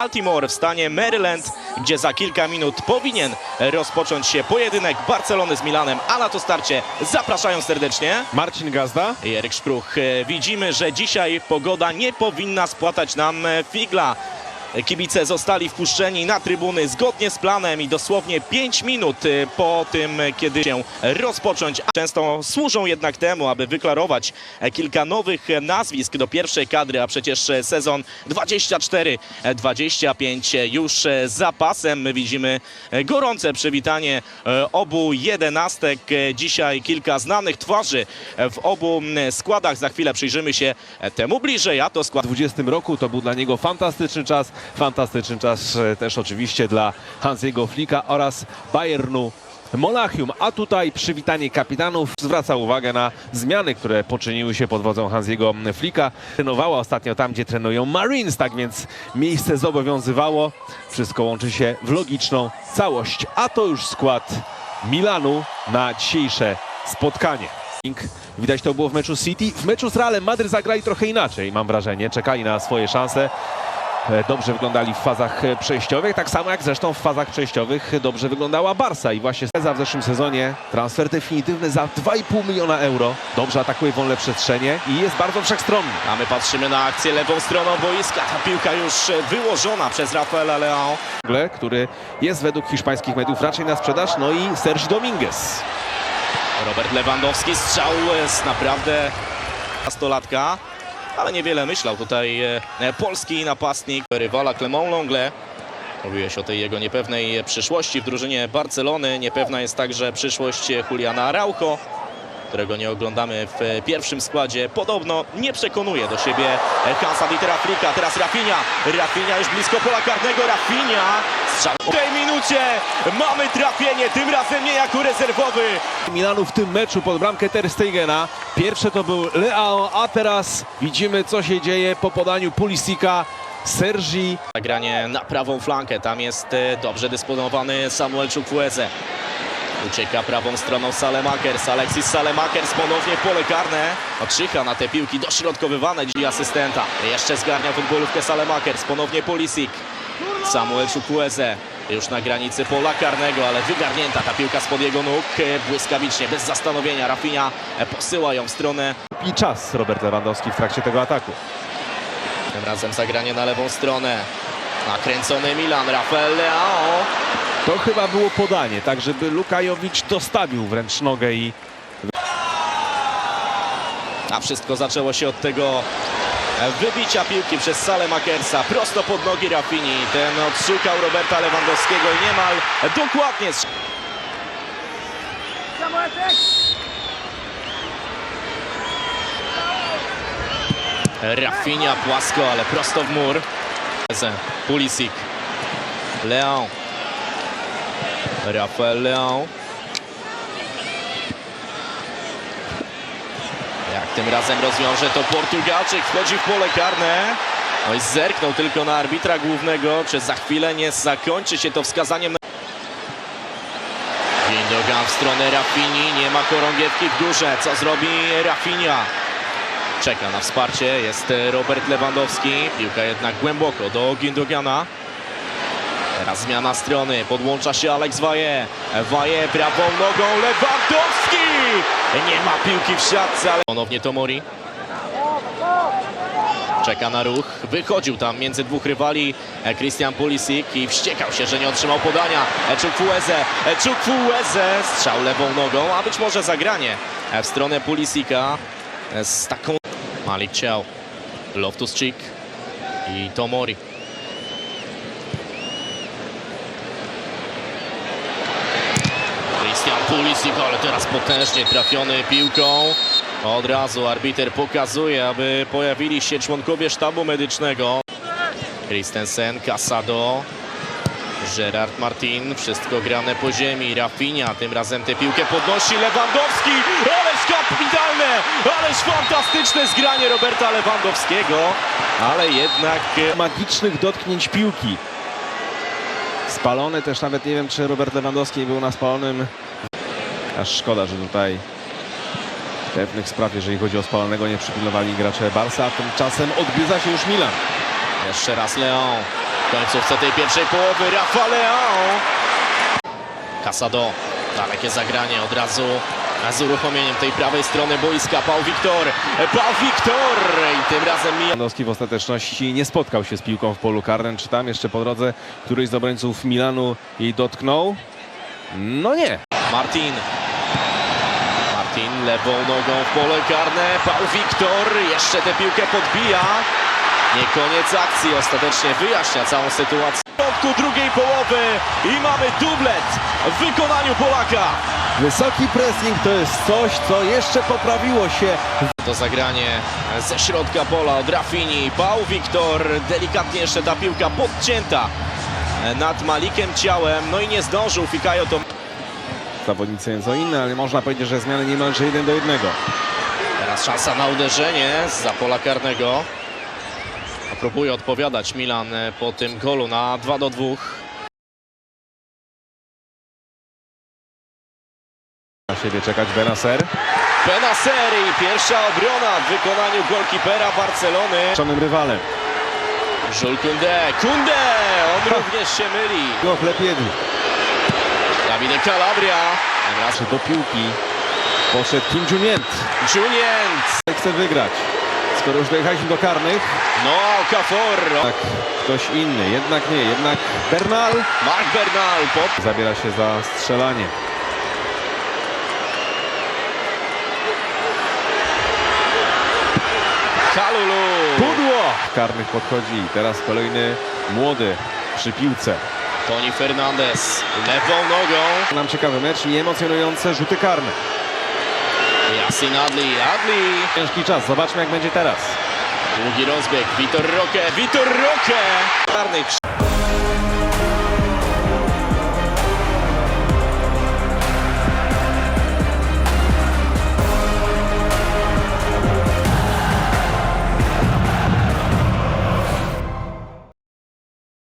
Baltimore w stanie Maryland, gdzie za kilka minut powinien rozpocząć się pojedynek Barcelony z Milanem, a na to starcie zapraszają serdecznie. Marcin Gazda. I Eryk Szpruch. E, Widzimy, że dzisiaj pogoda nie powinna spłatać nam e, figla. Kibice zostali wpuszczeni na trybuny zgodnie z planem i dosłownie 5 minut e, po tym, kiedy się rozpocząć. Często służą jednak temu, aby wyklarować e, kilka nowych e, nazwisk do pierwszej kadry, a przecież e, sezon 24-25 już za pasem. My widzimy gorące przywitanie obu jedenastek. Dzisiaj kilka znanych twarzy w obu składach. Za chwilę przyjrzymy się temu bliżej, a to skład W 20 roku to był dla niego fantastyczny czas. Fantastyczny czas e, też oczywiście dla Hansiego Flika oraz Bayernu Monachium. A tutaj przywitanie kapitanów zwraca uwagę na zmiany, które poczyniły się pod wodzą Hansiego Flika. Trenowała ostatnio tam, gdzie trenują Marines, tak więc miejsce zobowiązywało. Wszystko łączy się w logiczną całość. A to już skład Milanu na dzisiejsze spotkanie. Widać to było w meczu City. W meczu z Realem Madryt zagrali trochę inaczej, mam wrażenie. Czekali na swoje szanse. E, Dobrze wyglądali w fazach e, przejściowych, tak samo jak zresztą w fazach przejściowych dobrze wyglądała Barsa i właśnie za w zeszłym sezonie transfer definitywny za 2,5 miliona euro. Dobrze atakuje wolne przestrzenie i jest bardzo wszechstronny. A my patrzymy na akcję lewą stroną boiska. Ta piłka już e, wyłożona przez Rafaela Leão. Gle, który jest według hiszpańskich mediów raczej na sprzedaż, no i Sergio Dominguez. Robert Lewandowski strzał z naprawdę nastolatka, ale niewiele myślał tutaj e, polski napastnik rywala Clement Longle. Mówiłeś o tej jego niepewnej przyszłości w drużynie Barcelony. Niepewna jest także przyszłość Juliana Araujo, którego nie oglądamy w pierwszym składzie. Podobno nie przekonuje do siebie Hansa Dietera Flika. Teraz Rafinha. Rafinha już blisko pola karnego. Rafinha. Strzał w tej minucie. Mamy trafienie, tym razem nie jako rezerwowy. Milanu w tym meczu pod bramkę Ter Stegena. Pierwsze to był Leao, a teraz widzimy co się dzieje po podaniu Pulisika. Sergi Zagranie na prawą flankę. Tam jest e, dobrze dysponowany Samuel Chukwueze. Ucieka prawą stroną Salemakers. Alexis Salemakers ponownie pole karne. Otrzycha na te piłki dośrodkowywane dziś asystenta. Jeszcze zgarnia futbolówkę Salemakers. Ponownie Polisik. Samuel Chukwueze. Już na granicy pola karnego, ale wygarnięta ta piłka spod jego nóg. Błyskawicznie, bez zastanowienia. Rafinha e, posyła ją w stronę i czas Robert Lewandowski w trakcie tego ataku. Tym razem zagranie na lewą stronę. Nakręcony Milan, Rafael Leao. To chyba było podanie, tak żeby Lukajowicz dostawił wręcz nogę i A wszystko zaczęło się od tego wybicia piłki przez Salę Makersa prosto pod nogi Rafini. Ten odszukał Roberta Lewandowskiego i niemal dokładnie Rafinha płasko, ale prosto w mur. Pulisic. Leão. Rafael Leão. Jak tym razem rozwiąże to Portugalczyk, wchodzi w pole karne. No i zerknął tylko na arbitra głównego, czy za chwilę nie zakończy się to wskazaniem na... Gindogan w stronę Rafini, nie ma korągiewki w górze. Co zrobi Rafinha? Czeka na wsparcie, jest Robert Lewandowski. Piłka jednak głęboko do Gindogana. Teraz zmiana strony, podłącza się Alex Waje. Waje prawą nogą, Lewandowski! Nie ma piłki w siatce, ale ponownie Tomori. Czeka na ruch, wychodził tam między dwóch rywali e, Christian Pulisic i wściekał się, że nie otrzymał podania. E, Chukwueze, e, Chukwueze, strzał lewą nogą, a być może zagranie w stronę Pulisika z taką... Malik Ciał, Loftus-Cheek i Tomori. Christian Pulisic, ale teraz potężnie trafiony piłką. Od razu arbiter pokazuje, aby pojawili się członkowie sztabu medycznego. Christensen, Casado, Gerard Martin, wszystko grane po ziemi. Rafinha, tym razem tę piłkę podnosi Lewandowski. Ależ kapitalne, ależ fantastyczne zgranie Roberta Lewandowskiego. Ale jednak e, magicznych dotknięć piłki. Spalony też nawet nie wiem, czy Robert Lewandowski był na spalonym. Aż szkoda, że tutaj pewnych spraw, jeżeli chodzi o spalonego, nie przypilnowali gracze Barsa. a Tymczasem odgryza się już Milan. Jeszcze raz Leon. W końcówce tej pierwszej połowy Rafa Leao. Casado. Dalekie zagranie od razu z uruchomieniem tej prawej strony boiska. Pał Wiktor. Pał Wiktor. I tym razem mija. Lewandowski w ostateczności nie spotkał się z piłką w polu karnym. Czy tam jeszcze po drodze któryś z obrońców Milanu jej dotknął? No nie. Martin. Martin lewą nogą w pole karne. Pał Wiktor jeszcze tę piłkę podbija. Nie koniec akcji. Ostatecznie wyjaśnia całą sytuację. W środku drugiej połowy i mamy dublet w wykonaniu Polaka. Wysoki pressing to jest coś, co jeszcze poprawiło się To zagranie ze środka pola od Rafini. Pał Wiktor. Delikatnie jeszcze ta piłka podcięta nad Malikiem ciałem. No i nie zdążył. Fikajo to zawodnicy nieco inne, ale można powiedzieć, że zmiany niemalże jeden do jednego. Teraz szansa na uderzenie za pola karnego. A Próbuje odpowiadać Milan e, po tym golu na 2 do 2. Na siebie czekać Benacer. Benaseri, pierwsza obrona w wykonaniu golkipera Barcelony. Czonym rywalem. Jules Koundé, Koundé, on również się myli. Goch lepiej. Davide Calabria. Raz Do piłki poszedł Kim Junient. Junient. Chce wygrać. Skoro już dojechaliśmy do karnych, No, Okafor. tak ktoś inny. Jednak nie, jednak Bernal Marc Bernal pod zabiera się za strzelanie. Kalulu. Pudło! Karnych podchodzi teraz kolejny młody przy piłce. Toni Fernandez lewą nogą. Nam ciekawy mecz i emocjonujące rzuty karne. Yasin Adli, Adli. Ciężki czas, zobaczmy jak będzie teraz. Długi rozbieg, Vitor Roque, Vitor Roque! Karnych